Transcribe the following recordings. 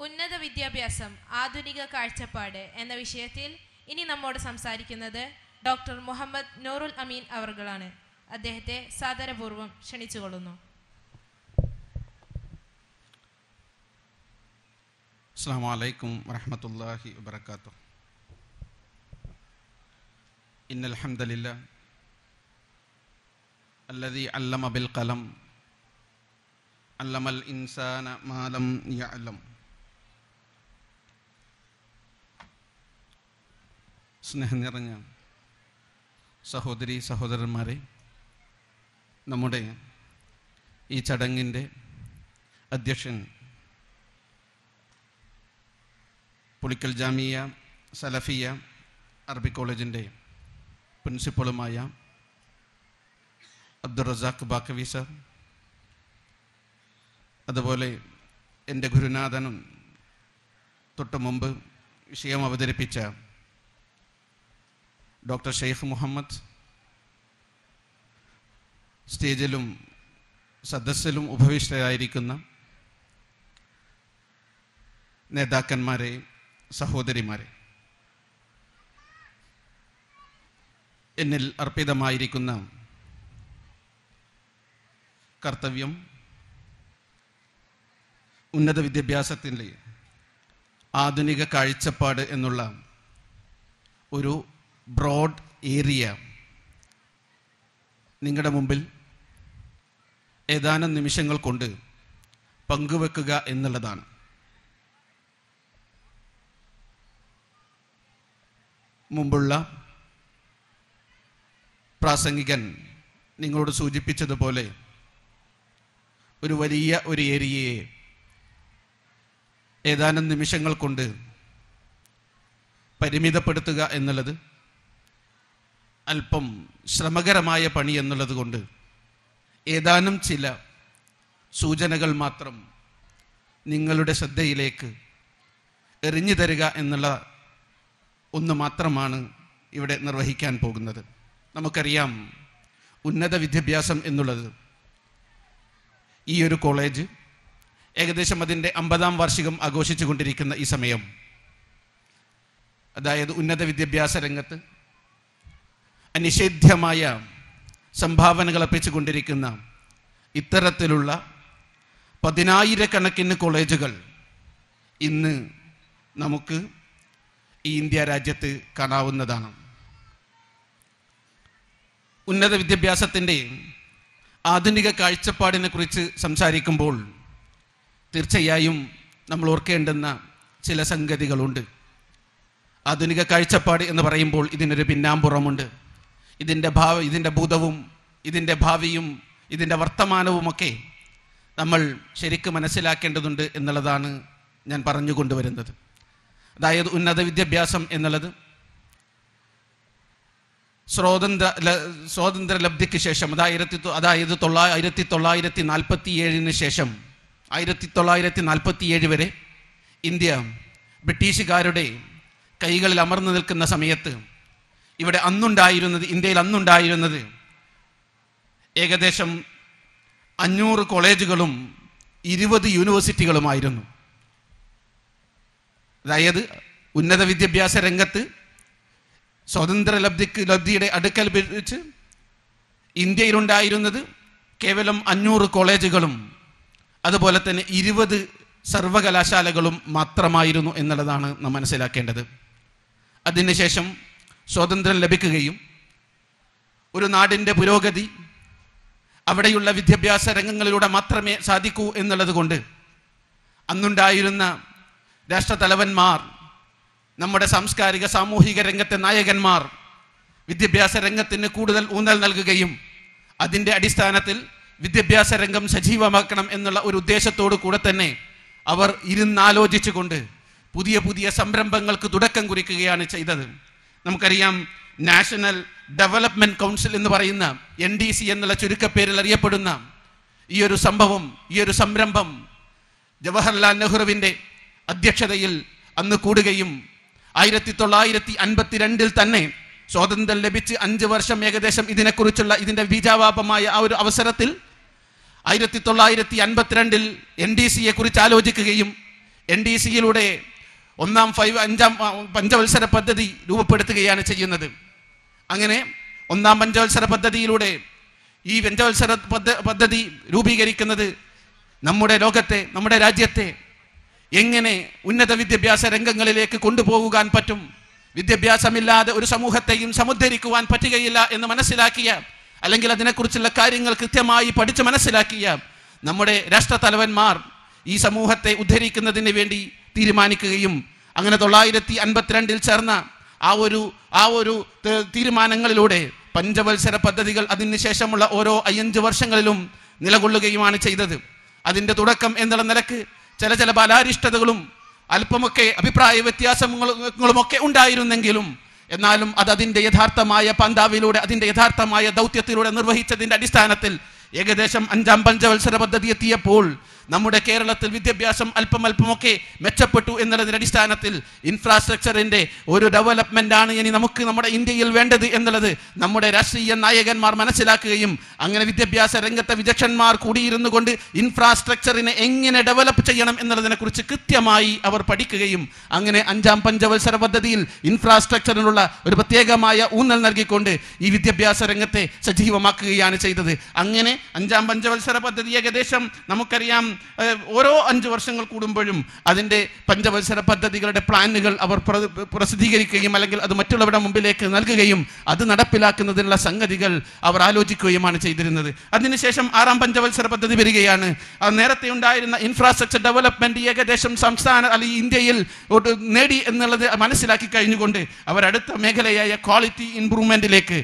ഉന്നത വിദ്യാഭ്യാസം ആധുനിക കാഴ്ചപ്പാട് എന്ന വിഷയത്തിൽ ഇനി നമ്മോട് സംസാരിക്കുന്നത് ഡോക്ടർ മുഹമ്മദ് നൂറുൽ അമീൻ അവർകളാണ് അദ്ദേഹത്തെ സാദരപൂർവ്വം ക്ഷണിച്ചുകൊള്ളുന്നു السلام عليكم ورحمة الله وبركاته إن الحمد لله الذي علم بالقلم علم الإنسان ما لم يعلم സ്നേഹം നിറഞ്ഞ സഹോദരി സഹോദരന്മാരെ നമ്മുടെ ഈ ചടങ്ങിന്റെ അധ്യക്ഷൻ പുളിക്കൽ ജാമിയ സലഫിയ അറബി കോളേജിന്റെ പ്രിൻസിപ്പളുമായ അബ്ദുൾ റസാഖ് ബാക്കവി സർ അതുപോലെ എന്റെ ഗുരുനാഥനും തൊട്ടു മുമ്പ് വിഷയം അവതരിപ്പിച്ച ഡോക്ടർ ഷെയ്ഖ് മുഹമ്മദ്. സ്റ്റേജിലും സദസ്സിലും ഉപവിഷ്ടരായിരിക്കുന്ന നേതാക്കന്മാരെ സഹോദരിമാരെ. എന്നിൽ അർപ്പിതമായിരിക്കുന്ന കർത്തവ്യം ഉന്നത വിദ്യാഭ്യാസത്തിന്റെ ആധുനിക കാഴ്ചപ്പാട് എന്നുള്ള ഒരു ബ്രോഡ് ഏരിയ നിങ്ങളുടെ മുമ്പിൽ ഏതാനും നിമിഷങ്ങൾ കൊണ്ട് പങ്കുവെക്കുക എന്നുള്ളതാണ്. മുമ്പുള്ള പ്രാസംഗികൻ നിങ്ങളോട് സൂചിപ്പിച്ചതുപോലെ ഒരു വലിയ ഒരു ഏരിയയെ ഏതാനും നിമിഷങ്ങൾ കൊണ്ട് പരിമിതപ്പെടുത്തുക എന്നുള്ളത് അല്പം ശ്രമകരമായ പണി എന്നുള്ളത് കൊണ്ട് ഏതാനും ചില സൂചനകൾ മാത്രം നിങ്ങളുടെ ശ്രദ്ധയിലേക്ക് എറിഞ്ഞു തരിക എന്നുള്ള ഒന്ന് മാത്രമാണ് ഇവിടെ നിർവഹിക്കാൻ പോകുന്നത്. നമുക്കറിയാം ഉന്നത വിദ്യാഭ്യാസം എന്നുള്ളത് ഈ ഒരു കോളേജ് ഏകദേശം അതിന്റെ അമ്പതാം വാർഷികം ആഘോഷിച്ചു കൊണ്ടിരിക്കുന്ന ഈ സമയം. അതായത് ഉന്നത വിദ്യാഭ്യാസ രംഗത്ത് അനിഷേധ്യമായ സംഭാവനകൾ അർപ്പിച്ചുകൊണ്ടിരിക്കുന്ന ഇത്തരത്തിലുള്ള പതിനായിരക്കണക്കിന് കോളേജുകൾ ഇന്ന് നമുക്ക് ഈ ഇന്ത്യ രാജ്യത്ത് കാണാവുന്നതാണ്. ഉന്നത വിദ്യാഭ്യാസത്തിന്റെ ആധുനിക കാഴ്ചപ്പാടിനെ കുറിച്ച് സംസാരിക്കുമ്പോൾ തീർച്ചയായും നമ്മൾ ഓർക്കേണ്ടുന്ന ചില സംഗതികളുണ്ട്. ആധുനിക കാഴ്ചപ്പാട് എന്ന് പറയുമ്പോൾ ഇതിനൊരു പിന്നാമ്പുറമുണ്ട്. ഇതിന്റെ ഭാവ ഇതിന്റെ ഭൂതവും ഇതിന്റെ ഭാവിയും ഇതിന്റെ വർത്തമാനവുമൊക്കെ നമ്മൾ ശരിക്കും മനസ്സിലാക്കേണ്ടതുണ്ട് എന്നുള്ളതാണ് ഞാൻ പറഞ്ഞു കൊണ്ടുവരുന്നത് അതായത് ഉന്നത വിദ്യാഭ്യാസം എന്നുള്ളത് സ്വാതന്ത്ര്യ സ്വാതന്ത്ര്യ ലബ്ധിക്ക് ശേഷം അതായിരത്തി അതായത് തൊള്ളാ ആയിരത്തി തൊള്ളായിരത്തി നാൽപ്പത്തി ഏഴിന് ശേഷം ആയിരത്തി തൊള്ളായിരത്തി നാൽപ്പത്തി ഏഴ് വരെ ഇന്ത്യ ബ്രിട്ടീഷുകാരുടെ കൈകളിൽ അമർന്നു നിൽക്കുന്ന സമയത്ത് ഇവിടെ അന്നുണ്ടായിരുന്നത് ഇന്ത്യയിൽ അന്നുണ്ടായിരുന്നത് ഏകദേശം അഞ്ഞൂറ് കോളേജുകളും ഇരുപത് യൂണിവേഴ്സിറ്റികളുമായിരുന്നു. അതായത് ഉന്നത വിദ്യാഭ്യാസ രംഗത്ത് സ്വതന്ത്ര ലബ്ധിക്ക് ലബ്ധിയുടെ അടുക്കൽ വെച്ച് ഇന്ത്യയിലുണ്ടായിരുന്നത് കേവലം അഞ്ഞൂറ് കോളേജുകളും അതുപോലെ തന്നെ ഇരുപത് സർവകലാശാലകളും മാത്രമായിരുന്നു എന്നുള്ളതാണ് നാം മനസ്സിലാക്കേണ്ടത്. അതിനുശേഷം സ്വാതന്ത്ര്യം ലഭിക്കുകയും ഒരു നാടിന്റെ പുരോഗതി അവിടെയുള്ള വിദ്യാഭ്യാസ രംഗങ്ങളിലൂടെ മാത്രമേ സാധിക്കൂ എന്നുള്ളത് കൊണ്ട് അന്നുണ്ടായിരുന്ന രാഷ്ട്രതലവന്മാർ നമ്മുടെ സാംസ്കാരിക സാമൂഹിക രംഗത്തെ നായകന്മാർ വിദ്യാഭ്യാസ രംഗത്തിന് കൂടുതൽ ഊന്നൽ നൽകുകയും അതിന്റെ അടിസ്ഥാനത്തിൽ വിദ്യാഭ്യാസ രംഗം സജീവമാക്കണം എന്നുള്ള ഒരു ഉദ്ദേശത്തോടു കൂടെ തന്നെ അവർ ഇരുന്നാലോചിച്ചുകൊണ്ട് പുതിയ പുതിയ സംരംഭങ്ങൾക്ക് തുടക്കം കുറിക്കുകയാണ് ചെയ്തത്. നമുക്കറിയാം നാഷണൽ ഡെവലപ്മെന്റ് കൗൺസിൽ എന്ന് പറയുന്ന എൻ ഡി സി എന്നുള്ള ചുരുക്കപ്പേരിൽ അറിയപ്പെടുന്ന ഈ ഒരു സംഭവം ഈ ഒരു സംരംഭം ജവഹർലാൽ നെഹ്റുവിന്റെ അധ്യക്ഷതയിൽ അന്ന് കൂടുകയും ആയിരത്തി തൊള്ളായിരത്തി അൻപത്തിരണ്ടിൽ തന്നെ സ്വാതന്ത്ര്യം ലഭിച്ച് അഞ്ച് വർഷം ഏകദേശം ഇതിനെക്കുറിച്ചുള്ള ഇതിന്റെ ബീജാവാപമായ ആ ഒരു അവസരത്തിൽ ആയിരത്തി തൊള്ളായിരത്തി അൻപത്തിരണ്ടിൽ എൻ ഡി സിയെ കുറിച്ച് ആലോചിക്കുകയും എൻ ഡി സിയിലൂടെ ഒന്നാം ഫൈവ് അഞ്ചാം പഞ്ചവത്സര പദ്ധതി രൂപപ്പെടുത്തുകയാണ് ചെയ്യുന്നത്. അങ്ങനെ ഒന്നാം പഞ്ചവത്സര പദ്ധതിയിലൂടെ ഈ പഞ്ചവത്സര പദ്ധ പദ്ധതി രൂപീകരിക്കുന്നത് നമ്മുടെ ലോകത്തെ നമ്മുടെ രാജ്യത്തെ എങ്ങനെ ഉന്നത വിദ്യാഭ്യാസ രംഗങ്ങളിലേക്ക് കൊണ്ടുപോകാൻ പറ്റും? വിദ്യാഭ്യാസമില്ലാതെ ഒരു സമൂഹത്തെയും സമുദ്ധരിക്കുവാൻ പറ്റുകയില്ല എന്ന് മനസ്സിലാക്കിയ അല്ലെങ്കിൽ അതിനെക്കുറിച്ചുള്ള കാര്യങ്ങൾ കൃത്യമായി പഠിച്ച് മനസ്സിലാക്കിയ നമ്മുടെ രാഷ്ട്രതലവന്മാർ ഈ സമൂഹത്തെ ഉദ്ധരിക്കുന്നതിന് വേണ്ടി തീരുമാനിക്കുകയും അങ്ങനെ തൊള്ളായിരത്തി അൻപത്തിരണ്ടിൽ ചേർന്ന ആ ഒരു ആ ഒരു തീരുമാനങ്ങളിലൂടെ പഞ്ചവത്സര പദ്ധതികൾ അതിനുശേഷമുള്ള ഓരോ അയ്യഞ്ച് വർഷങ്ങളിലും നിലകൊള്ളുകയുമാണ് ചെയ്തത്. അതിന്റെ തുടക്കം എന്നുള്ള നിലയ്ക്ക് ചില ചില ബലാരിഷ്ടതകളും അല്പമൊക്കെ അഭിപ്രായ വ്യത്യാസങ്ങളുമൊക്കെ ഉണ്ടായിരുന്നെങ്കിലും എന്നാലും അത് അതിന്റെ യഥാർത്ഥമായ പന്താവിലൂടെ അതിന്റെ യഥാർത്ഥമായ ദൗത്യത്തിലൂടെ നിർവഹിച്ചതിന്റെ അടിസ്ഥാനത്തിൽ ഏകദേശം അഞ്ചാം പഞ്ചവത്സര പദ്ധതി എത്തിയപ്പോൾ നമ്മുടെ കേരളത്തിൽ വിദ്യാഭ്യാസം അല്പം അല്പമൊക്കെ മെച്ചപ്പെട്ടു എന്നുള്ളതിന്റെ അടിസ്ഥാനത്തിൽ ഇൻഫ്രാസ്ട്രക്ചറിന്റെ ഒരു ഡെവലപ്മെന്റ് ആണ് ഇനി നമുക്ക് നമ്മുടെ ഇന്ത്യയിൽ വേണ്ടത് എന്നുള്ളത് നമ്മുടെ രാഷ്ട്രീയ നായകന്മാർ മനസ്സിലാക്കുകയും അങ്ങനെ വിദ്യാഭ്യാസ രംഗത്തെ വിചക്ഷന്മാർ കൂടിയിരുന്നു കൊണ്ട് ഇൻഫ്രാസ്ട്രക്ചറിനെ എങ്ങനെ ഡെവലപ്പ് ചെയ്യണം എന്നുള്ളതിനെ കുറിച്ച് കൃത്യമായി അവർ പഠിക്കുകയും അങ്ങനെ അഞ്ചാം പഞ്ചവത്സര പദ്ധതിയിൽ ഇൻഫ്രാസ്ട്രക്ചറിനുള്ള ഒരു പ്രത്യേകമായ ഊന്നൽ നൽകിക്കൊണ്ട് ഈ വിദ്യാഭ്യാസ രംഗത്തെ സജീവമാക്കുകയാണ് ചെയ്തത്. അങ്ങനെ അഞ്ചാം പഞ്ചവത്സര പദ്ധതി ഏകദേശം നമുക്കറിയാം. ഓരോ അഞ്ച് വർഷങ്ങൾ കൂടുമ്പോഴും അതിന്റെ പഞ്ചവത്സര പദ്ധതികളുടെ പ്ലാനുകൾ അവർ പ്ര- പ്രസിദ്ധീകരിക്കുകയും അല്ലെങ്കിൽ അത് മറ്റുള്ളവരുടെ മുമ്പിലേക്ക് നൽകുകയും അത് നടപ്പിലാക്കുന്നതിനുള്ള സംഗതികൾ അവർ ആലോചിക്കുകയുമാണ് ചെയ്തിരുന്നത്. അതിനുശേഷം ആറാം പഞ്ചവത്സര പദ്ധതി വരികയാണ്. നേരത്തെ ഉണ്ടായിരുന്ന ഇൻഫ്രാസ്ട്രക്ചർ ഡെവലപ്മെന്റ് ഏകദേശം സംസ്ഥാന അല്ലെങ്കിൽ ഇന്ത്യയിൽ നേടി എന്നുള്ളത് മനസ്സിലാക്കി കഴിഞ്ഞുകൊണ്ട് അവർ അടുത്ത മേഖലയായ ക്വാളിറ്റി ഇംപ്രൂവ്മെന്റിലേക്ക്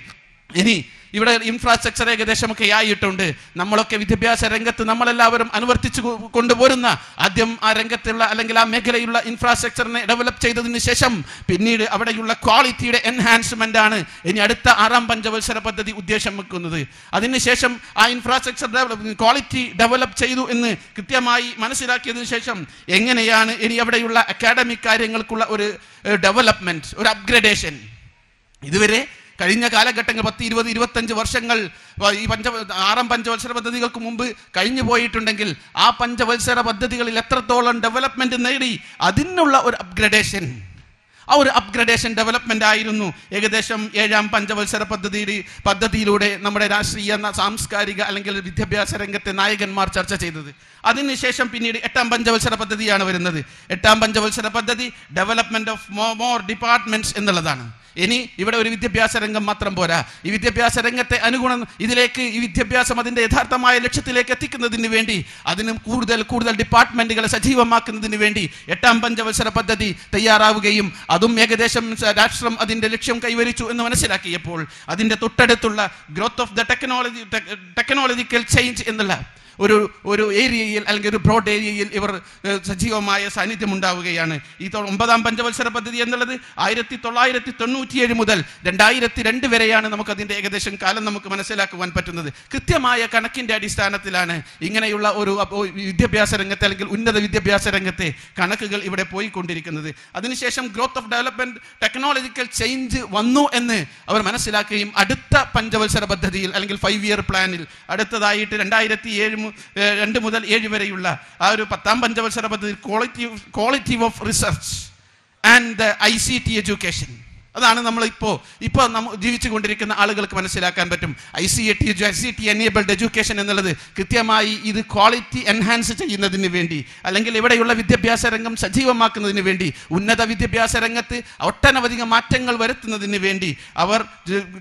ഇനി ഇവിടെ ഇൻഫ്രാസ്ട്രക്ചർ ഏകദേശമൊക്കെ ആയിട്ടുണ്ട്. നമ്മളൊക്കെ വിദ്യാഭ്യാസ രംഗത്ത് നമ്മളെല്ലാവരും അനുവർത്തിച്ചു കൊണ്ടുപോരുന്ന ആദ്യം ആ രംഗത്തുള്ള അല്ലെങ്കിൽ ആ മേഖലയുള്ള ഇൻഫ്രാസ്ട്രക്ചറിനെ ഡെവലപ്പ് ചെയ്തതിന് ശേഷം പിന്നീട് അവിടെയുള്ള ക്വാളിറ്റിയുടെ എൻഹാൻസ്മെന്റ് ആണ് ഇനി അടുത്ത ആറാം പഞ്ചവത്സര പദ്ധതി ഉദ്ദേശം വെക്കുന്നത്. അതിനുശേഷം ആ ഇൻഫ്രാസ്ട്രക്ചർ ക്വാളിറ്റി ഡെവലപ്പ് ചെയ്തു എന്ന് കൃത്യമായി മനസ്സിലാക്കിയതിന് ശേഷം എങ്ങനെയാണ് ഇനി അവിടെയുള്ള അക്കാഡമിക് കാര്യങ്ങൾക്കുള്ള ഒരു ഡെവലപ്മെന്റ് ഒരു അപ്ഗ്രഡേഷൻ ഇതുവരെ കഴിഞ്ഞ കാലഘട്ടങ്ങൾ പത്ത് ഇരുപത് ഇരുപത്തഞ്ച് വർഷങ്ങൾ ഈ പഞ്ച ആറാം പഞ്ചവത്സര പദ്ധതികൾക്ക് മുമ്പ് കഴിഞ്ഞു പോയിട്ടുണ്ടെങ്കിൽ ആ പഞ്ചവത്സര പദ്ധതികളിൽ എത്രത്തോളം ഡെവലപ്മെന്റ് നേടി അതിനുള്ള ഒരു അപ്ഗ്രഡേഷൻ ആ ഒരു അപ്ഗ്രഡേഷൻ ഡെവലപ്മെന്റ് ആയിരുന്നു ഏകദേശം ഏഴാം പഞ്ചവത്സര പദ്ധതിയുടെ പദ്ധതിയിലൂടെ നമ്മുടെ രാഷ്ട്രീയ സാംസ്കാരിക അല്ലെങ്കിൽ വിദ്യാഭ്യാസ രംഗത്തെ നായകന്മാർ ചർച്ച ചെയ്തത്. അതിനുശേഷം പിന്നീട് എട്ടാം പഞ്ചവത്സര പദ്ധതിയാണ് വരുന്നത്. എട്ടാം പഞ്ചവത്സര പദ്ധതി ഡെവലപ്മെന്റ് ഓഫ് മോർ ഡിപ്പാർട്ട്മെന്റ്സ് എന്നുള്ളതാണ്. ഇനി ഇവിടെ ഒരു വിദ്യാഭ്യാസ രംഗം മാത്രം പോരാ. ഈ വിദ്യാഭ്യാസ രംഗത്തെ അനുഗുണം ഇതിലേക്ക് ഈ വിദ്യാഭ്യാസം അതിന്റെ യഥാർത്ഥമായ ലക്ഷ്യത്തിലേക്ക് എത്തിക്കുന്നതിന് വേണ്ടി അതിനും കൂടുതൽ കൂടുതൽ ഡിപ്പാർട്ട്മെന്റുകളെ സജീവമാക്കുന്നതിന് വേണ്ടി എട്ടാം പഞ്ചവത്സര പദ്ധതി തയ്യാറാവുകയും അതും ഏകദേശം രാഷ്ട്രം അതിന്റെ ലക്ഷ്യം കൈവരിച്ചു എന്ന് മനസ്സിലാക്കിയപ്പോൾ അതിന്റെ തൊട്ടടുത്തുള്ള growth of the technology technological change എന്നുള്ള ഒരു ഒരു ഏരിയയിൽ അല്ലെങ്കിൽ ഒരു ബ്രോഡ് ഏരിയയിൽ ഇവർ സജീവമായ സാന്നിധ്യം ഉണ്ടാവുകയാണ് ഈ ഒമ്പതാം പഞ്ചവത്സര പദ്ധതി എന്നുള്ളത് ആയിരത്തി തൊള്ളായിരത്തി തൊണ്ണൂറ്റിയേഴ് മുതൽ രണ്ടായിരത്തി രണ്ട് വരെയാണ് നമുക്കതിന്റെ ഏകദേശം കാലം നമുക്ക് മനസ്സിലാക്കുവാൻ പറ്റുന്നത്. കൃത്യമായ കണക്കിന്റെ അടിസ്ഥാനത്തിലാണ് ഇങ്ങനെയുള്ള ഒരു വിദ്യാഭ്യാസ രംഗത്തെ അല്ലെങ്കിൽ ഉന്നത വിദ്യാഭ്യാസ രംഗത്തെ കണക്കുകൾ ഇവിടെ പോയിക്കൊണ്ടിരിക്കുന്നത്. അതിനുശേഷം growth of development technological change വന്നു എന്ന് അവർ മനസ്സിലാക്കുകയും അടുത്ത പഞ്ചവത്സര പദ്ധതിയിൽ അല്ലെങ്കിൽ ഫൈവ് ഇയർ പ്ലാനിൽ അടുത്തതായിട്ട് രണ്ടായിരത്തി ഏഴ് രണ്ട് മുതൽ ഏഴ് വരെയുള്ള ആ ഒരു പത്താം പഞ്ചവത്സര പദ്ധതി quality quality of research and I C T education അതാണ് നമ്മൾ ഇപ്പോൾ ഇപ്പോൾ നമ്മൾ ജീവിച്ചു കൊണ്ടിരിക്കുന്ന ആളുകൾക്ക് മനസ്സിലാക്കാൻ പറ്റും. I C A T I C T enabled education എന്നുള്ളത് കൃത്യമായി ഇത് ക്വാളിറ്റി എൻഹാൻസ് ചെയ്യുന്നതിന് വേണ്ടി അല്ലെങ്കിൽ ഇവിടെയുള്ള വിദ്യാഭ്യാസ രംഗം സജീവമാക്കുന്നതിന് വേണ്ടി ഉന്നത വിദ്യാഭ്യാസ രംഗത്ത് ഒട്ടനവധി മാറ്റങ്ങൾ വരുത്തുന്നതിന് വേണ്ടി അവർ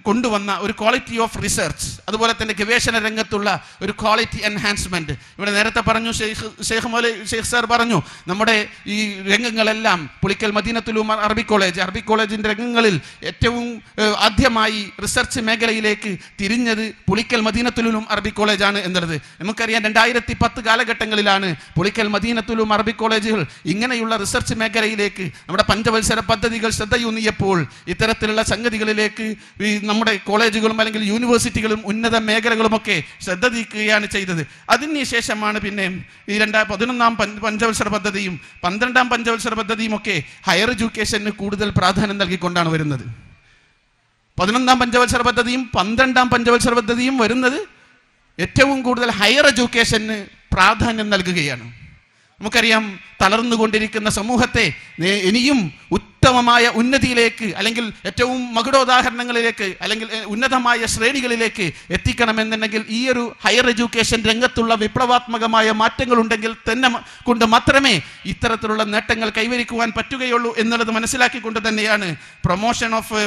കൊണ്ടുവന്ന ഒരു ക്വാളിറ്റി ഓഫ് റിസർച്ച് അതുപോലെ തന്നെ ഗവേഷണ രംഗത്തുള്ള ഒരു ക്വാളിറ്റി എൻഹാൻസ്മെന്റ് ഇവിടെ നേരത്തെ പറഞ്ഞു ഷെയ്ഖ് ഷെയ്ഖ് മൗലി ഷെയ്ഖ് സാർ പറഞ്ഞു നമ്മുടെ ഈ രംഗങ്ങളെല്ലാം പുളിക്കൽ മദീനത്തുലും അറബി കോളേജ് അറബി കോളേജിന്റെ രംഗങ്ങളിൽ ഏറ്റവും ആദ്യമായി റിസർച്ച് മേഖലയിലേക്ക് തിരിഞ്ഞത് പുളിക്കൽ മദീനത്തുലും അറബി കോളേജാണ് എന്നുള്ളത്. നമുക്കറിയാം രണ്ടായിരത്തി പത്ത് കാലഘട്ടങ്ങളിലാണ് പുളിക്കൽ മദീനത്തുലും അറബി കോളേജുകൾ ഇങ്ങനെയുള്ള റിസർച്ച് മേഖലയിലേക്ക് നമ്മുടെ പഞ്ചവത്സര പദ്ധതികൾ ശ്രദ്ധയൂന്നിയപ്പോൾ ഇത്തരത്തിലുള്ള സംഗതികളിലേക്ക് നമ്മുടെ കോളേജുകളും അല്ലെങ്കിൽ യൂണിവേഴ്സിറ്റികളും ഉന്നത മേഖലകളുമൊക്കെ ശ്രദ്ധ തിരിക്കുകയാണ് ചെയ്തത്. അതിനുശേഷമാണ് പിന്നെ ഈ രണ്ടാ പതിനൊന്നാം പഞ്ചവത്സര പദ്ധതിയും പന്ത്രണ്ടാം പഞ്ചവത്സര പദ്ധതിയും ഒക്കെ ഹയർ എഡ്യൂക്കേഷന് കൂടുതൽ പ്രാധാന്യം നൽകിക്കൊണ്ടാണ് വരുന്നത്. പതിനൊന്നാം പഞ്ചവത്സര പദ്ധതിയും പന്ത്രണ്ടാം പഞ്ചവത്സര പദ്ധതിയും വരുന്നത് ഏറ്റവും കൂടുതൽ ഹയർ എഡ്യൂക്കേഷന് പ്രാധാന്യം നൽകുകയാണ്. നമുക്കറിയാം തളർന്നുകൊണ്ടിരിക്കുന്ന സമൂഹത്തെ ഇനിയും ഉത്തമമായ ഉന്നതിയിലേക്ക് അല്ലെങ്കിൽ ഏറ്റവും മകുടോദാഹരണങ്ങളിലേക്ക് അല്ലെങ്കിൽ ഉന്നതമായ ശ്രേണികളിലേക്ക് എത്തിക്കണമെന്നുണ്ടെങ്കിൽ ഈ ഒരു ഹയർ എഡ്യൂക്കേഷൻ രംഗത്തുള്ള വിപ്ലവാത്മകമായ മാറ്റങ്ങൾ ഉണ്ടെങ്കിൽ തന്നെ കൊണ്ട് മാത്രമേ ഇത്തരത്തിലുള്ള നേട്ടങ്ങൾ കൈവരിക്കുവാൻ പറ്റുകയുള്ളൂ എന്നുള്ളത് മനസ്സിലാക്കിക്കൊണ്ട് തന്നെയാണ് പ്രൊമോഷൻ ഓഫ്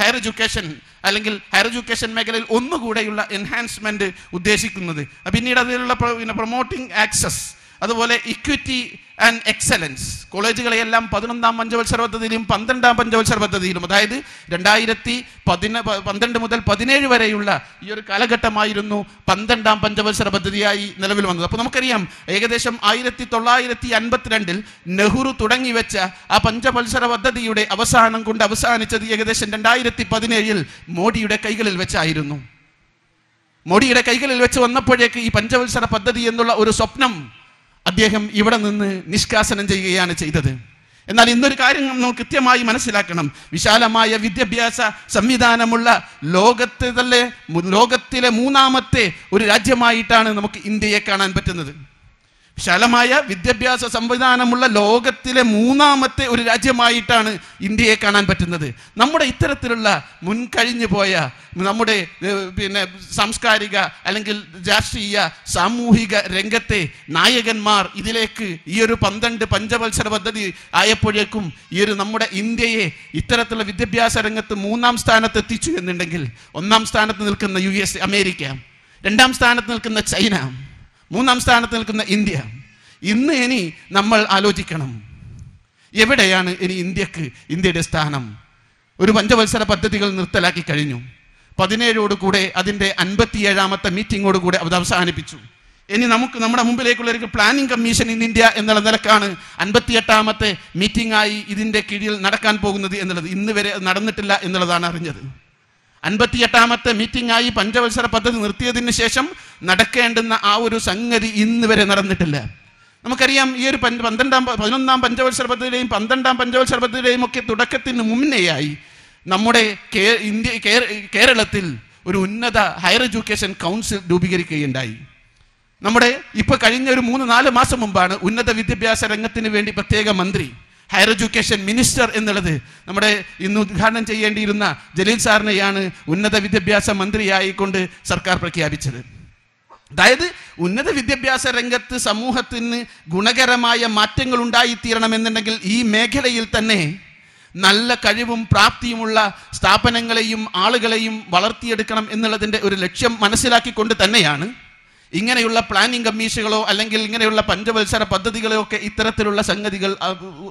ഹയർ എഡ്യൂക്കേഷൻ അല്ലെങ്കിൽ ഹയർ എഡ്യൂക്കേഷൻ മേഖലയിൽ ഒന്നുകൂടെയുള്ള എൻഹാൻസ്മെന്റ് ഉദ്ദേശിക്കുന്നത്. പിന്നീട് അതിലുള്ള പ്രൊമോട്ടിംഗ് ആക്സസ് അതുപോലെ ഇക്വിറ്റി ആൻഡ് എക്സലൻസ് കോളേജുകളെയെല്ലാം പതിനൊന്നാം പഞ്ചവത്സര പദ്ധതിയിലും പന്ത്രണ്ടാം പഞ്ചവത്സര പദ്ധതിയിലും അതായത് രണ്ടായിരത്തി പതിന പന്ത്രണ്ട് മുതൽ പതിനേഴ് വരെയുള്ള ഈ ഒരു കാലഘട്ടമായിരുന്നു പന്ത്രണ്ടാം പഞ്ചവത്സര പദ്ധതിയായി നിലവിൽ വന്നത്. അപ്പോൾ നമുക്കറിയാം ഏകദേശം ആയിരത്തി തൊള്ളായിരത്തി അൻപത്തിരണ്ടിൽ നെഹ്റു തുടങ്ങി വെച്ച ആ പഞ്ചവത്സര പദ്ധതിയുടെ അവസാനം കൊണ്ട് അവസാനിച്ചത് ഏകദേശം രണ്ടായിരത്തി പതിനേഴിൽ മോഡിയുടെ കൈകളിൽ വെച്ചായിരുന്നു. മോഡിയുടെ കൈകളിൽ വെച്ച് വന്നപ്പോഴേക്ക് ഈ പഞ്ചവത്സര പദ്ധതി എന്നുള്ള ഒരു സ്വപ്നം അദ്ദേഹം ഇവിടെ നിന്ന് നിഷ്കാസനം ചെയ്യുകയാണ് ചെയ്തത്. എന്നാൽ ഇന്നൊരു കാര്യം നമ്മൾ കൃത്യമായി മനസ്സിലാക്കണം. വിശാലമായ വിദ്യാഭ്യാസ സംവിധാനമുള്ള ലോകത്തെ തന്നെ ലോകത്തിലെ മൂന്നാമത്തെ ഒരു രാജ്യമായിട്ടാണ് നമുക്ക് ഇന്ത്യയെ കാണാൻ പറ്റുന്നത്. വിശാലമായ വിദ്യാഭ്യാസ സംവിധാനമുള്ള ലോകത്തിലെ മൂന്നാമത്തെ ഒരു രാജ്യമായിട്ടാണ് ഇന്ത്യയെ കാണാൻ പറ്റുന്നത്. നമ്മുടെ ഇത്തരത്തിലുള്ള മുൻകഴിഞ്ഞു പോയ നമ്മുടെ പിന്നെ സാംസ്കാരിക അല്ലെങ്കിൽ രാഷ്ട്രീയ സാമൂഹിക രംഗത്തെ നായകന്മാർ ഇതിലേക്ക് ഈ ഒരു പന്ത്രണ്ട് പഞ്ചവത്സര പദ്ധതി ആയപ്പോഴേക്കും ഈ ഒരു നമ്മുടെ ഇന്ത്യയെ ഇത്തരത്തിലുള്ള വിദ്യാഭ്യാസ രംഗത്ത് മൂന്നാം സ്ഥാനത്ത് എത്തിച്ചു എന്നുണ്ടെങ്കിൽ ഒന്നാം സ്ഥാനത്ത് നിൽക്കുന്ന യു അമേരിക്ക. രണ്ടാം സ്ഥാനത്ത് നിൽക്കുന്ന ചൈന. മൂന്നാം സ്ഥാനത്ത് നിൽക്കുന്ന ഇന്ത്യ. ഇന്ന് ഇനി നമ്മൾ ആലോചിക്കണം. എവിടെയാണ് ഇനി ഇന്ത്യയ്ക്ക് ഇന്ത്യയുടെ സ്ഥാനം? ഒരു പഞ്ചവത്സര പദ്ധതികൾ നിർത്തലാക്കി കഴിഞ്ഞു. പതിനേഴോട് കൂടെ അതിന്റെ അൻപത്തിയേഴാമത്തെ മീറ്റിങ്ങോട് കൂടെ അത് അവസാനിപ്പിച്ചു. ഇനി നമുക്ക് നമ്മുടെ മുമ്പിലേക്കുള്ള ഒരു പ്ലാനിംഗ് കമ്മീഷൻ ഇൻ ഇന്ത്യ എന്നുള്ള നിലക്കാണ് അൻപത്തിയെട്ടാമത്തെ മീറ്റിംഗ് ആയി ഇതിന്റെ കീഴിൽ നടക്കാൻ പോകുന്നത് എന്നുള്ളത്. ഇന്ന് വരെ നടന്നിട്ടില്ല എന്നുള്ളതാണ് അറിഞ്ഞത്. അൻപത്തിയെട്ടാമത്തെ മീറ്റിംഗ് ആയി പഞ്ചവത്സര പദ്ധതി നിർത്തിയതിന് ശേഷം നടക്കേണ്ടുന്ന ആ ഒരു സംഗതി ഇന്ന് വരെ നടന്നിട്ടില്ല. നമുക്കറിയാം ഈ ഒരു പന്ത്രണ്ടാം പതിനൊന്നാം പഞ്ചവത്സര പദ്ധതിയുടെയും പന്ത്രണ്ടാം പഞ്ചവത്സര പദ്ധതിയുടെയും ഒക്കെ തുടക്കത്തിന് മുന്നേയായി നമ്മുടെ ഇന്ത്യ കേരളത്തിൽ ഒരു ഉന്നത ഹയർ എഡ്യൂക്കേഷൻ കൗൺസിൽ രൂപീകരിക്കുകയുണ്ടായി. നമ്മുടെ ഇപ്പൊ കഴിഞ്ഞ ഒരു മൂന്ന് നാല് മാസം മുമ്പാണ് ഉന്നത വിദ്യാഭ്യാസ രംഗത്തിന് വേണ്ടി പ്രത്യേക മന്ത്രി ഹയർ എഡ്യൂക്കേഷൻ മിനിസ്റ്റർ എന്നുള്ളത് നമ്മുടെ ഇന്ന് ഉദ്ഘാടനം ചെയ്യേണ്ടിയിരുന്ന ജലീൽ സാറിനെയാണ് ഉന്നത വിദ്യാഭ്യാസ മന്ത്രിയായിക്കൊണ്ട് സർക്കാർ പ്രഖ്യാപിച്ചത്. അതായത് ഉന്നത വിദ്യാഭ്യാസ രംഗത്ത് സമൂഹത്തിന് ഗുണകരമായ മാറ്റങ്ങൾ ഉണ്ടായിത്തീരണമെന്നുണ്ടെങ്കിൽ ഈ മേഖലയിൽ തന്നെ നല്ല കഴിവും പ്രാപ്തിയുമുള്ള സ്ഥാപനങ്ങളെയും ആളുകളെയും വളർത്തിയെടുക്കണം എന്നുള്ളതിന്റെ ഒരു ലക്ഷ്യം മനസ്സിലാക്കിക്കൊണ്ട് തന്നെയാണ് ഇങ്ങനെയുള്ള പ്ലാനിംഗ് കമ്മീഷനുകളോ അല്ലെങ്കിൽ ഇങ്ങനെയുള്ള പഞ്ചവത്സര പദ്ധതികളോ ഒക്കെ ഇത്തരത്തിലുള്ള സംഗതികൾ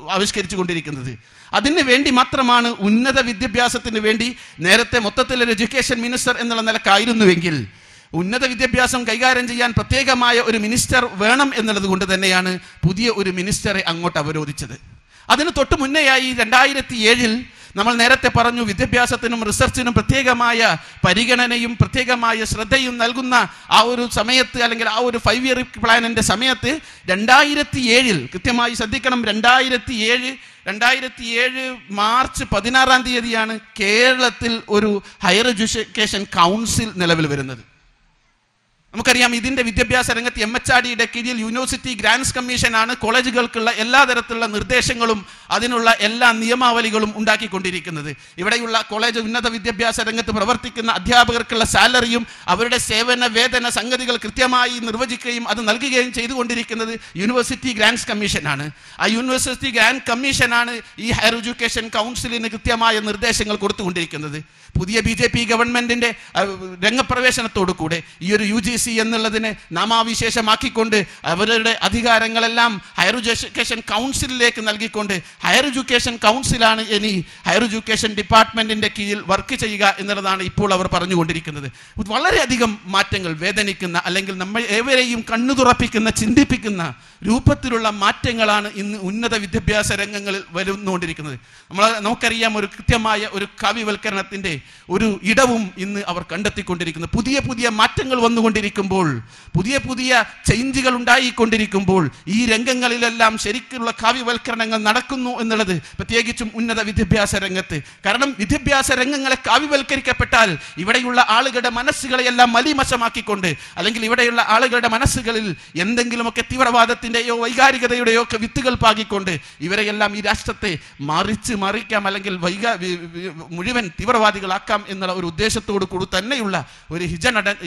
ആവിഷ്കരിച്ചു കൊണ്ടിരിക്കുന്നത് അതിന് വേണ്ടി മാത്രമാണ് ഉന്നത വിദ്യാഭ്യാസത്തിന് വേണ്ടി നേരത്തെ മൊത്തത്തിൽ ഒരു എഡ്യൂക്കേഷൻ മിനിസ്റ്റർ എന്നുള്ള നിലക്കായിരുന്നുവെങ്കിൽ ഉന്നത വിദ്യാഭ്യാസം കൈകാര്യം ചെയ്യാൻ പ്രത്യേകമായ ഒരു മിനിസ്റ്റർ വേണം എന്നുള്ളത് കൊണ്ട് തന്നെയാണ് പുതിയ ഒരു മിനിസ്റ്ററെ അങ്ങോട്ട് അവരോധിച്ചത്. അതിന് തൊട്ട് മുന്നേയായി രണ്ടായിരത്തി ഏഴിൽ നമ്മൾ നേരത്തെ പറഞ്ഞു വിദ്യാഭ്യാസത്തിനും റിസർച്ചിനും പ്രത്യേകമായ പരിഗണനയും പ്രത്യേകമായ ശ്രദ്ധയും നൽകുന്ന ആ ഒരു സമയത്ത് അല്ലെങ്കിൽ ആ ഒരു ഫൈവ് ഇയർ പ്ലാനിന്റെ സമയത്ത് രണ്ടായിരത്തി ഏഴിൽ കൃത്യമായി ശ്രദ്ധിക്കണം. രണ്ടായിരത്തി ഏഴ് രണ്ടായിരത്തി ഏഴ് മാർച്ച് പതിനാറാം തീയതിയാണ് കേരളത്തിൽ ഒരു ഹയർ എഡ്യൂക്കേഷൻ കൗൺസിൽ നിലവിൽ വരുന്നത്. നമുക്കറിയാം ഇതിന്റെ വിദ്യാഭ്യാസ രംഗത്ത് എം എച്ച് ആർ ഡിയുടെ കീഴിൽ യൂണിവേഴ്സിറ്റി ഗ്രാൻസ് കമ്മീഷനാണ് കോളേജുകൾക്കുള്ള എല്ലാ തരത്തിലുള്ള നിർദ്ദേശങ്ങളും അതിനുള്ള എല്ലാ നിയമാവലികളും ഉണ്ടാക്കിക്കൊണ്ടിരിക്കുന്നത്. ഇവിടെയുള്ള കോളേജ് ഉന്നത വിദ്യാഭ്യാസ രംഗത്ത് പ്രവർത്തിക്കുന്ന അധ്യാപകർക്കുള്ള സാലറിയും അവരുടെ സേവന വേതന സംഗതികൾ കൃത്യമായി നിർവചിക്കുകയും അത് നൽകുകയും ചെയ്തുകൊണ്ടിരിക്കുന്നത് യൂണിവേഴ്സിറ്റി ഗ്രാൻസ് കമ്മീഷനാണ് ആ യൂണിവേഴ്സിറ്റി ഗ്രാൻഡ് കമ്മീഷനാണ് ഈ ഹയർ എഡ്യൂക്കേഷൻ കൗൺസിലിന് കൃത്യമായ നിർദ്ദേശങ്ങൾ കൊടുത്തുകൊണ്ടിരിക്കുന്നത്. പുതിയ ബി ജെ പി ഗവൺമെന്റിന്റെ അഹ്, രംഗപ്രവേശനത്തോടു കൂടെ ഈ ഒരു യു ജി സി എന്നുള്ളതിനെ നാമാവിശേഷമാക്കിക്കൊണ്ട് അവരുടെ അധികാരങ്ങളെല്ലാം ഹയർ എഡ്യൂക്കേഷൻ കൗൺസിലിലേക്ക് നൽകിക്കൊണ്ട് ഹയർ എഡ്യൂക്കേഷൻ കൗൺസിലാണ് ഇനി ഹയർ എഡ്യൂക്കേഷൻ ഡിപ്പാർട്ട്മെന്റിന്റെ കീഴിൽ വർക്ക് ചെയ്യുക എന്നുള്ളതാണ് ഇപ്പോൾ അവർ പറഞ്ഞുകൊണ്ടിരിക്കുന്നത്. വളരെയധികം മാറ്റങ്ങൾ വേദനിക്കുന്ന അല്ലെങ്കിൽ നമ്മൾ ഏവരെയും കണ്ണു തുറപ്പിക്കുന്ന ചിന്തിപ്പിക്കുന്ന രൂപത്തിലുള്ള മാറ്റങ്ങളാണ് ഇന്ന് ഉന്നത വിദ്യാഭ്യാസ രംഗങ്ങളിൽ വരുന്നുകൊണ്ടിരിക്കുന്നത്. നമ്മൾ നമുക്കറിയാം ഒരു കൃത്യമായ ഒരു കാവ്യവൽക്കരണത്തിന്റെ ഒരു ഇടവും ഇന്ന് അവർ കണ്ടെത്തിക്കൊണ്ടിരിക്കുന്നു. പുതിയ പുതിയ മാറ്റങ്ങൾ വന്നുകൊണ്ടിരിക്കുന്നു. മാറിക്കൊണ്ടിരിക്കുമ്പോൾ പുതിയ പുതിയ ചേഞ്ചുകൾ ഉണ്ടായിക്കൊണ്ടിരിക്കുമ്പോൾ ഈ രംഗങ്ങളിലെല്ലാം ശരിക്കുള്ള കാവ്യവൽക്കരണങ്ങൾ നടക്കുന്നു എന്നുള്ളത് പ്രത്യേകിച്ചും ഉന്നത വിദ്യാഭ്യാസ രംഗത്ത്. കാരണം വിദ്യാഭ്യാസ രംഗങ്ങളെ കാവ്യവൽക്കരിക്കപ്പെട്ടാൽ ഇവിടെയുള്ള ആളുകളുടെ മനസ്സുകളെയെല്ലാം മലിമശമാക്കിക്കൊണ്ട് അല്ലെങ്കിൽ ഇവിടെയുള്ള ആളുകളുടെ മനസ്സുകളിൽ എന്തെങ്കിലുമൊക്കെ തീവ്രവാദത്തിന്റെയോ വൈകാരികതയുടെയോ ഒക്കെ വിത്തുകൾ പാകിക്കൊണ്ട് ഇവരെയെല്ലാം ഈ രാഷ്ട്രത്തെ മറിച്ച് മറിക്കാം അല്ലെങ്കിൽ വൈകാ മുഴുവൻ തീവ്രവാദികളാക്കാം എന്നുള്ള ഒരു ഉദ്ദേശത്തോടു കൂടി തന്നെയുള്ള ഒരു ഹിജൻ അഡ-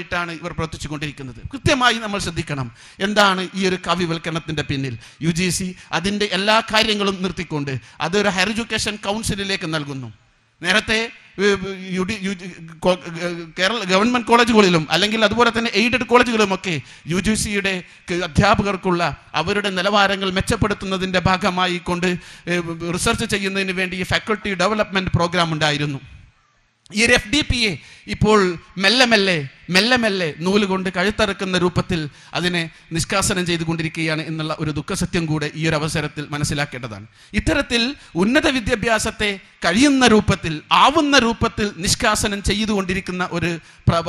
ഹിഡൻ ഇവർ പ്രവർത്തിച്ചു കൊണ്ടിരിക്കുന്നത് കൃത്യമായി നമ്മൾ ശ്രദ്ധിക്കണം. എന്താണ് ഈ ഒരു കവിവൽക്കരണത്തിന്റെ പിന്നിൽ? യു ജി സി അതിന്റെ എല്ലാ കാര്യങ്ങളും നിർത്തിക്കൊണ്ട് അതൊരു ഹയർ എഡ്യൂക്കേഷൻ കൗൺസിലിലേക്ക് നൽകുന്നു. നേരത്തെ യു കേരള ഗവൺമെന്റ് കോളേജുകളിലും അല്ലെങ്കിൽ അതുപോലെ തന്നെ എയ്ഡഡ് കോളേജുകളുമൊക്കെ യു ജി സിയുടെ അധ്യാപകർക്കുള്ള അവരുടെ നിലവാരങ്ങൾ മെച്ചപ്പെടുത്തുന്നതിന്റെ ഭാഗമായി കൊണ്ട് റിസർച്ച് ചെയ്യുന്നതിന് വേണ്ടി ഫാക്കൾട്ടി ഡെവലപ്മെന്റ് പ്രോഗ്രാം ഉണ്ടായിരുന്നു. ഈ എഫ് ഡി പി എ ഇപ്പോൾ മെല്ലെ മെല്ലെ മെല്ലെ മെല്ലെ നൂൽ കൊണ്ട് കഴുത്തറക്കുന്ന രൂപത്തിൽ അതിനെ നിഷ്കാസനം ചെയ്തുകൊണ്ടിരിക്കുകയാണ് എന്നുള്ള ഒരു ദുഃഖസത്യം കൂടെ ഈ ഒരു അവസരത്തിൽ മനസ്സിലാക്കേണ്ടതാണ്. ഇത്തരത്തിൽ ഉന്നത വിദ്യാഭ്യാസത്തെ കഴിയുന്ന രൂപത്തിൽ ആവുന്ന രൂപത്തിൽ നിഷ്കാസനം ചെയ്തുകൊണ്ടിരിക്കുന്ന ഒരു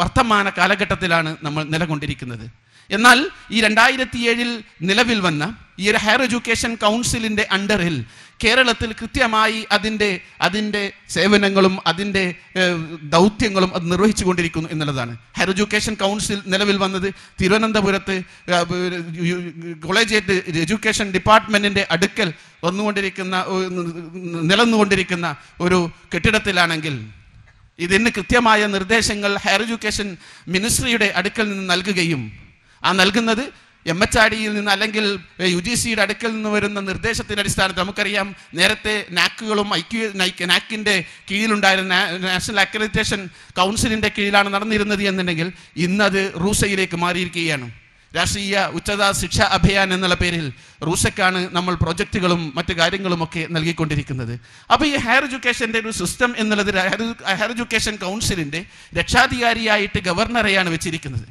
വർത്തമാന കാലഘട്ടത്തിലാണ് നമ്മൾ നിലകൊണ്ടിരിക്കുന്നത്. എന്നാൽ ഈ രണ്ടായിരത്തി ഏഴിൽ നിലവിൽ വന്ന ഈ ഒരു ഹയർ എഡ്യൂക്കേഷൻ കൗൺസിലിന്റെ അണ്ടറിൽ കേരളത്തിൽ കൃത്യമായി അതിന്റെ അതിന്റെ സേവനങ്ങളും അതിന്റെ ദൗത്യങ്ങളും അത് നിർവഹിച്ചു കൊണ്ടിരിക്കുന്നു എന്നുള്ളതാണ്. ഹയർ എഡ്യൂക്കേഷൻ കൗൺസിൽ നിലവിൽ വന്നത് തിരുവനന്തപുരത്ത് കോളേജ് യു- എഡ്യൂക്കേഷൻ ഡിപ്പാർട്ട്മെന്റിന്റെ അടുക്കൽ വന്നുകൊണ്ടിരിക്കുന്ന നിലന്നുകൊണ്ടിരിക്കുന്ന ഒരു കെട്ടിടത്തിലാണെങ്കിൽ ഇതിന് കൃത്യമായ നിർദ്ദേശങ്ങൾ ഹയർ എഡ്യൂക്കേഷൻ മിനിസ്ട്രിയുടെ അടുക്കൽ നിന്ന് നൽകുകയും ആ നൽകുന്നത് എം എച്ച് ആർ ഡിയിൽ നിന്ന് അല്ലെങ്കിൽ യു ജി സിയുടെ അടുക്കൽ നിന്ന് വരുന്ന നിർദ്ദേശത്തിന്റെ അടിസ്ഥാനത്തിൽ നമുക്കറിയാം നേരത്തെ നാക്കുകളും ഐ ക്യു നാക്കിന്റെ കീഴിലുണ്ടായിരുന്ന നാഷണൽ അക്രഡിറ്റേഷൻ കൗൺസിലിന്റെ കീഴിലാണ് നടന്നിരുന്നത് എന്നുണ്ടെങ്കിൽ ഇന്നത് റൂസയിലേക്ക് മാറിയിരിക്കുകയാണ്. രാഷ്ട്രീയ ഉച്ചതാ ശിക്ഷ അഭിയാൻ എന്നുള്ള പേരിൽ റൂസയ്ക്കാണ് നമ്മൾ പ്രൊജക്റ്റുകളും മറ്റു കാര്യങ്ങളുമൊക്കെ നൽകിക്കൊണ്ടിരിക്കുന്നത്. അപ്പോൾ ഈ ഹയർ എഡ്യൂക്കേഷന്റെ ഒരു സിസ്റ്റം എന്നുള്ളത് ഹയർ എഡ്യൂക്കേഷൻ കൗൺസിലിന്റെ രക്ഷാധികാരിയായിട്ട് ഗവർണറെയാണ് വെച്ചിരിക്കുന്നത്.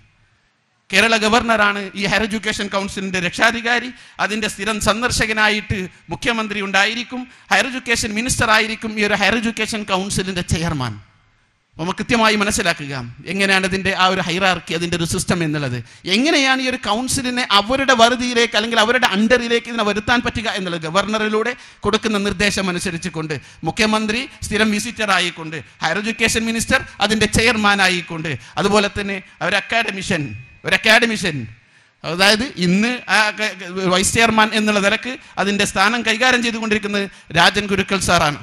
കേരള ഗവർണറാണ് ഈ ഹയർ എഡ്യൂക്കേഷൻ കൗൺസിലിന്റെ രക്ഷാധികാരി. അതിന്റെ സ്ഥിരം സന്ദർശകനായിട്ട് മുഖ്യമന്ത്രി ഉണ്ടായിരിക്കും. ഹയർ എഡ്യൂക്കേഷൻ മിനിസ്റ്റർ ആയിരിക്കും ഈ ഒരു ഹയർ എഡ്യൂക്കേഷൻ കൗൺസിലിന്റെ ചെയർമാൻ. നമ്മൾ കൃത്യമായി മനസ്സിലാക്കുക എങ്ങനെയാണ് അതിന്റെ ആ ഒരു ഹൈറാർക്കി അതിന്റെ ഒരു സിസ്റ്റം എന്നുള്ളത്. എങ്ങനെയാണ് ഈ ഒരു കൗൺസിലിനെ അവരുടെ വറുതിയിലേക്ക് അല്ലെങ്കിൽ അവരുടെ അണ്ടറിലേക്ക് ഇതിനെ വരുത്താൻ പറ്റുക എന്നുള്ളത് ഗവർണറിലൂടെ കൊടുക്കുന്ന നിർദ്ദേശം അനുസരിച്ച് കൊണ്ട് മുഖ്യമന്ത്രി സ്ഥിരം വിസിറ്റർ ആയിക്കൊണ്ട് ഹയർ എഡ്യൂക്കേഷൻ മിനിസ്റ്റർ അതിന്റെ ചെയർമാൻ ആയിക്കൊണ്ട് അതുപോലെ തന്നെ അവർ അക്കാഡമിഷ്യൻ ഒരു അക്കാഡമിഷ്യൻ അതായത് ഇന്ന് ആ വൈസ് ചെയർമാൻ എന്നുള്ള നിലയ്ക്ക് അതിന്റെ സ്ഥാനം കൈകാര്യം ചെയ്തുകൊണ്ടിരിക്കുന്നത് രാജൻ ഗുരുക്കൽ സാറാണ്.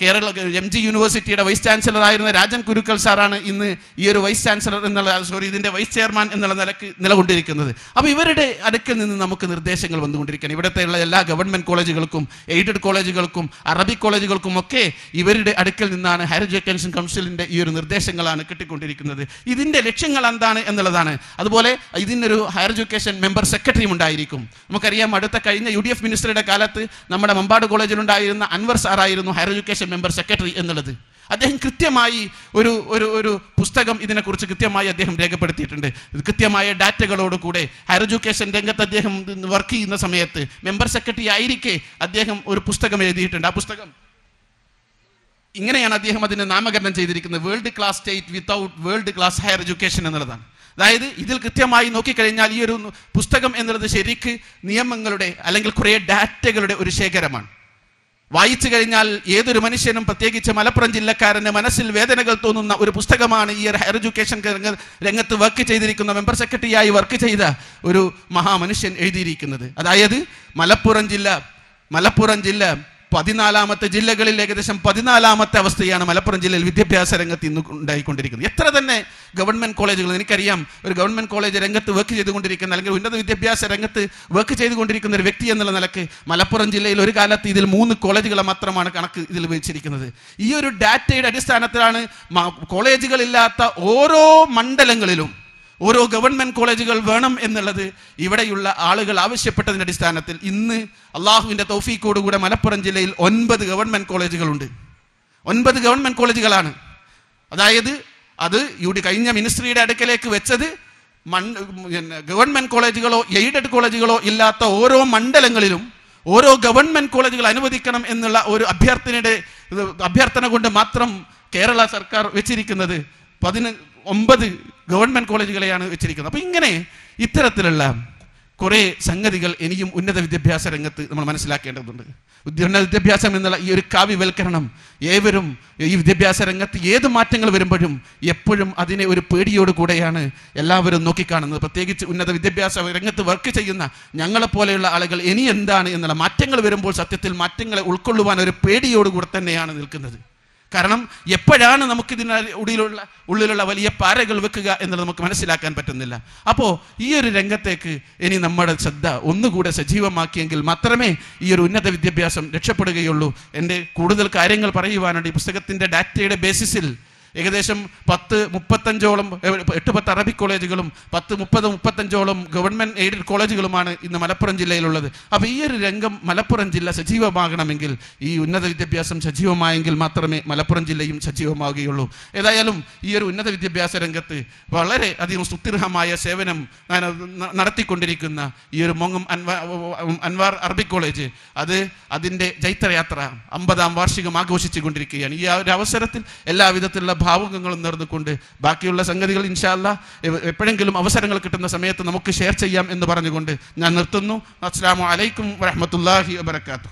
കേരള എം ജി യൂണിവേഴ്സിറ്റിയുടെ വൈസ് ചാൻസലർ ആയിരുന്ന രാജൻ കുരുക്കൽ സാറാണ് ഇന്ന് ഈ ഒരു വൈസ് ചാൻസലർ എന്നുള്ള സോറി ഇതിന്റെ വൈസ് ചെയർമാൻ എന്നുള്ള നിലയ്ക്ക് നിലകൊണ്ടിരിക്കുന്നത്. അപ്പോൾ ഇവരുടെ അടുക്കൽ നിന്ന് നമുക്ക് നിർദ്ദേശങ്ങൾ വന്നുകൊണ്ടിരിക്കുകയാണ്. ഇവിടുത്തെ ഉള്ള എല്ലാ ഗവൺമെന്റ് കോളേജുകൾക്കും എയ്ഡഡ് കോളേജുകൾക്കും അറബിക് കോളേജുകൾക്കും ഒക്കെ ഇവരുടെ അടുക്കൽ നിന്നാണ് ഹയർ എഡ്യൂക്കേഷൻ കൗൺസിലിന്റെ ഈ ഒരു നിർദ്ദേശങ്ങളാണ് കിട്ടിക്കൊണ്ടിരിക്കുന്നത്. ഇതിന്റെ ലക്ഷ്യങ്ങൾ എന്താണ് എന്നുള്ളതാണ്. അതുപോലെ ഇതിനൊരു ഹയർ എഡ്യൂക്കേഷൻ മെമ്പർ സെക്രട്ടറിയും ഉണ്ടായിരിക്കും. നമുക്കറിയാം അടുത്ത കഴിഞ്ഞ യു ഡി എഫ് മിനിസ്റ്ററുടെ കാലത്ത് നമ്മുടെ മമ്പാട് കോളേജിലുണ്ടായിരുന്ന അൻവർ സാറായിരുന്നു ഹയർ എഡ്യൂക്കേഷൻ മെമ്പർ സെക്രട്ടറി എന്നുള്ളത്. അദ്ദേഹം കൃത്യമായി ഒരു ഒരു ഒരു പുസ്തകം ഇതിനെക്കുറിച്ച് കൃത്യമായി അദ്ദേഹം രേഖപ്പെടുത്തിയിട്ടുണ്ട്. കൃത്യമായ ഡാറ്റകളോടുകൂടെ ഹയർ എഡ്യൂക്കേഷൻ രംഗത്ത് അദ്ദേഹം വർക്ക് ചെയ്യുന്ന സമയത്ത് മെമ്പർ സെക്രട്ടറി ആയിരിക്കെ അദ്ദേഹം ഒരു പുസ്തകം എഴുതിയിട്ടുണ്ട്. ആ പുസ്തകം ഇങ്ങനെയാണ് അദ്ദേഹം അതിനെ നാമകരണം ചെയ്തിരിക്കുന്നത്. World class state without world class higher education എന്നുള്ളതാണ്. അതായത് ഇതിൽ കൃത്യമായി നോക്കിക്കഴിഞ്ഞാൽ ഈ ഒരു പുസ്തകം എന്നുള്ളത് ശരിക്ക് നിയമങ്ങളുടെ അല്ലെങ്കിൽ കുറേ ഡാറ്റകളുടെ ഒരു ശേഖരമാണ്. വായിച്ചു കഴിഞ്ഞാൽ ഏതൊരു മനുഷ്യനും പ്രത്യേകിച്ച് മലപ്പുറം ജില്ലക്കാരന് മനസ്സിൽ വേദനകൾ തോന്നുന്ന ഒരു പുസ്തകമാണ് ഈ ഹയർ എഡ്യൂക്കേഷൻ രംഗ- രംഗത്ത് വർക്ക് ചെയ്തിരിക്കുന്ന മെമ്പർ സെക്രട്ടറിയായി വർക്ക് ചെയ്ത ഒരു മഹാമനുഷ്യൻ എഴുതിയിരിക്കുന്നത്. അതായത് മലപ്പുറം ജില്ല മലപ്പുറം ജില്ല പതിനാലാമത്തെ ജില്ലകളിൽ ഏകദേശം പതിനാലാമത്തെ അവസ്ഥയാണ് മലപ്പുറം ജില്ലയിൽ വിദ്യാഭ്യാസ രംഗത്ത് ഇന്ന് ഉണ്ടായിക്കൊണ്ടിരിക്കുന്നത്. എത്ര തന്നെ ഗവൺമെന്റ് കോളേജുകൾ എനിക്കറിയാം ഒരു ഗവൺമെന്റ് കോളേജ് രംഗത്ത് വർക്ക് ചെയ്തുകൊണ്ടിരിക്കുന്ന അല്ലെങ്കിൽ ഉന്നത വിദ്യാഭ്യാസ രംഗത്ത് വർക്ക് ചെയ്തുകൊണ്ടിരിക്കുന്ന ഒരു വ്യക്തി എന്നുള്ള നിലയ്ക്ക് മലപ്പുറം ജില്ലയിൽ ഒരു കാലത്ത് ഇതിൽ മൂന്ന് കോളേജുകളെ മാത്രമാണ് കണക്ക് ഇതിൽ വെച്ചിരിക്കുന്നത്. ഈ ഒരു ഡാറ്റയുടെ അടിസ്ഥാനത്തിലാണ് കോളേജുകളില്ലാത്ത ഓരോ മണ്ഡലങ്ങളിലും ഓരോ ഗവൺമെന്റ് കോളേജുകൾ വേണം എന്നുള്ളത് ഇവിടെയുള്ള ആളുകൾ ആവശ്യപ്പെട്ടതിന്റെ അടിസ്ഥാനത്തിൽ ഇന്ന് അള്ളാഹുവിന്റെ തൗഫീക്കോടുകൂടെ മലപ്പുറം ജില്ലയിൽ ഒൻപത് ഗവൺമെന്റ് കോളേജുകളുണ്ട്. ഒൻപത് ഗവൺമെന്റ് കോളേജുകളാണ്. അതായത് അത് ഡി കഴിഞ്ഞ മിനിസ്ട്രിയുടെ അടുക്കലേക്ക് വെച്ചത് മൺ പിന്നെ ഗവൺമെന്റ് കോളേജുകളോ എയ്ഡഡ് കോളേജുകളോ ഇല്ലാത്ത ഓരോ മണ്ഡലങ്ങളിലും ഓരോ ഗവൺമെന്റ് കോളേജുകൾ അനുവദിക്കണം എന്നുള്ള ഒരു അഭ്യർത്ഥനയുടെ അഭ്യർത്ഥന കൊണ്ട് മാത്രം കേരള സർക്കാർ വെച്ചിരിക്കുന്നത് പതിന ഒമ്പത് ഗവൺമെന്റ് കോളേജുകളെയാണ് വെച്ചിരിക്കുന്നത്. അപ്പോൾ ഇങ്ങനെ ഇത്തരത്തിലുള്ള കുറേ സംഗതികൾ ഇനിയും ഉന്നത വിദ്യാഭ്യാസ രംഗത്ത് നമ്മൾ മനസ്സിലാക്കേണ്ടതുണ്ട്. ഉന്നത വിദ്യാഭ്യാസം എന്നുള്ള ഈ ഒരു കാവ്യവൽക്കരണം ഏവരും ഈ വിദ്യാഭ്യാസ രംഗത്ത് ഏത് മാറ്റങ്ങൾ വരുമ്പോഴും എപ്പോഴും അതിനെ ഒരു പേടിയോട് കൂടെയാണ് എല്ലാവരും നോക്കിക്കാണുന്നത്. പ്രത്യേകിച്ച് ഉന്നത വിദ്യാഭ്യാസ രംഗത്ത് വർക്ക് ചെയ്യുന്ന ഞങ്ങളെപ്പോലെയുള്ള ആളുകൾ ഇനി എന്താണ് എന്നുള്ള മാറ്റങ്ങൾ വരുമ്പോൾ സത്യത്തിൽ മാറ്റങ്ങളെ ഉൾക്കൊള്ളുവാൻ ഒരു പേടിയോട് കൂടെ തന്നെയാണ് നിൽക്കുന്നത്. കാരണം എപ്പോഴാണ് നമുക്ക് ഇതിന് ഉള്ളിലുള്ള ഉള്ളിലുള്ള വലിയ പാരകൾ വെക്കുക എന്നുള്ളത് നമുക്ക് മനസ്സിലാക്കാൻ പറ്റുന്നില്ല. അപ്പോൾ ഈ ഒരു രംഗത്തേക്ക് ഇനി നമ്മുടെ ശ്രദ്ധ ഒന്നുകൂടെ സജീവമാക്കിയെങ്കിൽ മാത്രമേ ഈ ഒരു ഉന്നത വിദ്യാഭ്യാസം രക്ഷപ്പെടുകയുള്ളൂ. എന്റെ കൂടുതൽ കാര്യങ്ങൾ പറയുവാനുണ്ട്. ഈ പുസ്തകത്തിന്റെ ഡാറ്റയുടെ ബേസിസിൽ ഏകദേശം പത്ത് മുപ്പത്തഞ്ചോളം എട്ട് പത്ത് അറബിക് കോളേജുകളും പത്ത് മുപ്പത് മുപ്പത്തഞ്ചോളം ഗവൺമെന്റ് എയ്ഡഡ് കോളേജുകളുമാണ് ഇന്ന് മലപ്പുറം ജില്ലയിലുള്ളത്. അപ്പോൾ ഈ ഒരു രംഗം മലപ്പുറം ജില്ല സജീവമാകണമെങ്കിൽ ഈ ഉന്നത വിദ്യാഭ്യാസം സജീവമായെങ്കിൽ മാത്രമേ മലപ്പുറം ജില്ലയും സജീവമാവുകയുള്ളൂ ഏതായാലും ഈ ഒരു ഉന്നത വിദ്യാഭ്യാസ രംഗത്ത് വളരെ അധികം സുത്യർഹമായ സേവനം നടത്തിക്കൊണ്ടിരിക്കുന്ന ഈ ഒരു മോങ്ങം അൻവാർ അൻവാർ അറബിക് കോളേജ് അത് അതിന്റെ ജൈത്രയാത്ര അമ്പതാം വാർഷികം ആഘോഷിച്ചു കൊണ്ടിരിക്കുകയാണ് ഈ ഒരു അവസരത്തിൽ എല്ലാ വിധത്തിലുള്ള ഭാവുകങ്ങളും നേർന്നുകൊണ്ട് ബാക്കിയുള്ള സംഗതികൾ ഇൻഷാല്ല എപ്പോഴെങ്കിലും അവസരങ്ങൾ കിട്ടുന്ന സമയത്ത് നമുക്ക് ഷെയർ ചെയ്യാം എന്ന് പറഞ്ഞുകൊണ്ട് ഞാൻ നിർത്തുന്നു. അസ്സാം വലൈക്കും വരഹമത്തല്ലാഹി വാബർക്കാത്തു